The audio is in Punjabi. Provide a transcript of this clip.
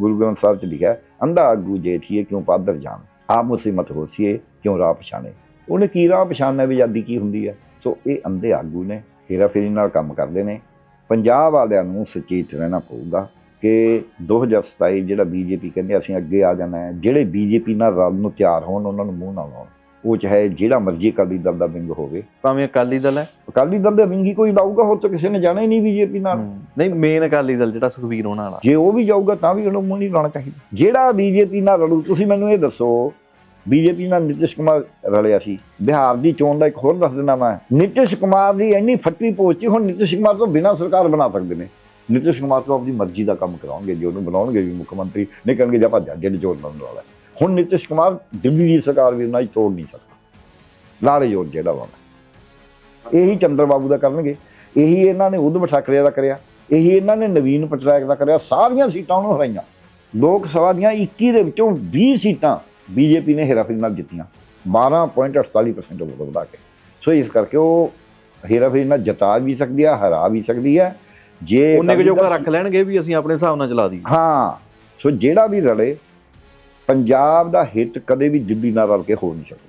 ਗੁਰੂ ਗ੍ਰੰਥ ਸਾਹਿਬ ਚ ਲਿਖਿਆ, ਅੰਧਾ ਆਗੂ ਜੇਠੀਏ ਕਿਉਂ ਪਾਦਰ ਜਾਣ? ਆਪ ਮੁਸੀਬਤ ਹੋਸੀਏ ਕਿਉਂ ਰਾਹ ਪਛਾਣੇ? ਉਹਨੇ ਕੀ ਰਾਹ ਪਛਾਣਨਾ ਵੀ ਆਜ਼ਾਦੀ ਕੀ ਹੁੰਦੀ ਹੈ ਸੋ ਇਹ ਅੰਧੇ ਆਗੂ ਨੇ ਹੇਰਾ ਫੇਰੀ ਨਾਲ ਕੰਮ ਕਰਦੇ ਨੇ। ਪੰਜਾਬ ਵਾਲਿਆਂ ਨੂੰ ਸੁਚੇਤ ਰਹਿਣਾ ਪਊਗਾ ਕਿ 2027 ਜਿਹੜਾ ਬੀਜੇਪੀ ਕਹਿੰਦੇ ਅਸੀਂ ਅੱਗੇ ਆ ਜਾਣਾ ਹੈ। ਜਿਹੜੇ ਬੀਜੇਪੀ ਨਾਲ ਰਲ ਨੂੰ ਤਿਆਰ ਹੋਣ, ਉਹਨਾਂ ਨੂੰ ਮੂੰਹ ਨਾ ਲਾਉਣ। ਉਹ ਚਾਹੇ ਜਿਹੜਾ ਮਰਜ਼ੀ ਅਕਾਲੀ ਦਲ ਦਾ ਵਿੰਗ ਹੋਵੇ। ਭਾਵੇਂ ਅਕਾਲੀ ਦਲ ਹੈ। ਅਕਾਲੀ ਦਲ ਦੇ ਵਿੰਗ ਕੋਈ ਲਾਊਗਾ ਹੋਰ ਤਾਂ ਕਿਸੇ ਨੇ ਜਾਣਾ ਹੀ ਨਹੀਂ ਬੀਜੇਪੀ ਨਾਲ। ਨਹੀਂ ਮੇਨ ਅਕਾਲੀ ਦਲ ਜਿਹੜਾ ਸੁਖਬੀਰ ਹੋਣਾ ਵਾਲਾ। ਜੇ ਉਹ ਵੀ ਜਾਊਗਾ ਤਾਂ ਵੀ ਉਹਨੂੰ ਮੂੰਹ ਨਹੀਂ ਲਾਉਣਾ ਚਾਹੀਦਾ। ਜਿਹੜਾ ਬੀਜੇਪੀ ਨਾਲ ਰਲੂ ਤੁਸੀਂ ਮੈਨੂੰ ਇਹ ਦੱਸੋ ਬੀਜੇਪੀ ਨਾਲ ਨਿਤਿਸ਼ ਕੁਮਾਰ ਰਲਿਆ ਸੀ। ਬਿਹਾਰ ਦੀ ਚੋਣ ਦਾ ਇੱਕ ਹੋਰ ਦੱਸ ਦਿੰਦਾ ਮੈਂ। ਨਿਤਿਸ਼ ਕੁਮਾਰ ਦੀ ਇੰਨੀ ਫੱਟੀ ਪਹੁੰਚੀ ਹੁਣ ਨਿਤਿਸ਼ ਕੁਮਾਰ ਤੋਂ ਬਿਨਾਂ ਸਰਕਾਰ ਬਣਾ ਸਕਦੇ ਨੇ। ਨਿਤਿਸ਼ ਕੁਮਾਰ ਤੋਂ ਆਪਣੀ ਮਰਜ਼ੀ ਦਾ ਕੰਮ ਕਰਾਉਣਗੇ ਜੇ ਉਹਨੂੰ ਬਣਾਉਣਗੇ ਵੀ ਮੁੱਖ ਮੰਤਰੀ ਨਹੀਂ ਕਰਨਗੇ ਜਾਂ ਭੱਜਾ ਜਿਹੜੇ ਚੋਣ ਲੜਨ ਵਾਲਾ। ਹੁਣ ਨਿਤਿਸ਼ ਕੁਮਾਰ ਦਿੱਲੀ ਦੀ ਸਰਕਾਰ ਵੀ ਉਹਨਾਂ ਹੀ ਤੋੜ ਨਹੀਂ ਸਕਦਾ। ਲਾੜੇ ਜੋੜ ਜਿਹੜਾ ਵਾ। ਇਹੀ ਚੰਦਰ ਬਾਬੂ ਦਾ ਕਰਨਗੇ ਇਹੀ ਇਹਨਾਂ ਨੇ ਉਧਮ ਠਾਕਰੇ ਦਾ ਕਰਿਆ ਇਹੀ ਇਹਨਾਂ ਨੇ ਨਵੀਨ ਪਟਨਾਇਕ ਦਾ ਕਰਿਆ ਸਾਰੀਆਂ ਸੀਟਾਂ ਉਹਨੂੰ ਹਰਾਈਆਂ। ਲੋਕ ਸਭਾ ਦੀਆਂ 21 ਦੇ ਵਿੱਚੋਂ 20 ਸੀਟਾਂ ਬੀਜੇਪੀ ਨੇ ਹੇਰਾਫੇਰੀ ਨਾਲ ਜਿੱਤੀਆਂ 12.48% ਵੋਟ ਵਧਾ ਕੇ। ਸੋ ਇਸ ਕਰਕੇ ਉਹ ਹੇਰਾਫੇਰੀ ਨਾਲ ਜਿਤਾ ਵੀ ਸਕਦੀ ਹੈ ਹਰਾ ਵੀ ਸਕਦੀ ਹੈ ਜੇ ਉਹਨੇ ਕੁ ਜੋਗਾ ਰੱਖ ਲੈਣਗੇ ਵੀ ਅਸੀਂ ਆਪਣੇ ਹਿਸਾਬ ਨਾਲ ਚਲਾ ਦਈਏ। ਹਾਂ ਸੋ ਜਿਹੜਾ ਵੀ ਰਲੇ ਪੰਜਾਬ ਦਾ ਹਿੱਤ ਕਦੇ ਵੀ ਦਿੱਲੀ ਨਾਲ ਰਲ ਕੇ ਹੋ ਨਹੀਂ ਸਕਦਾ।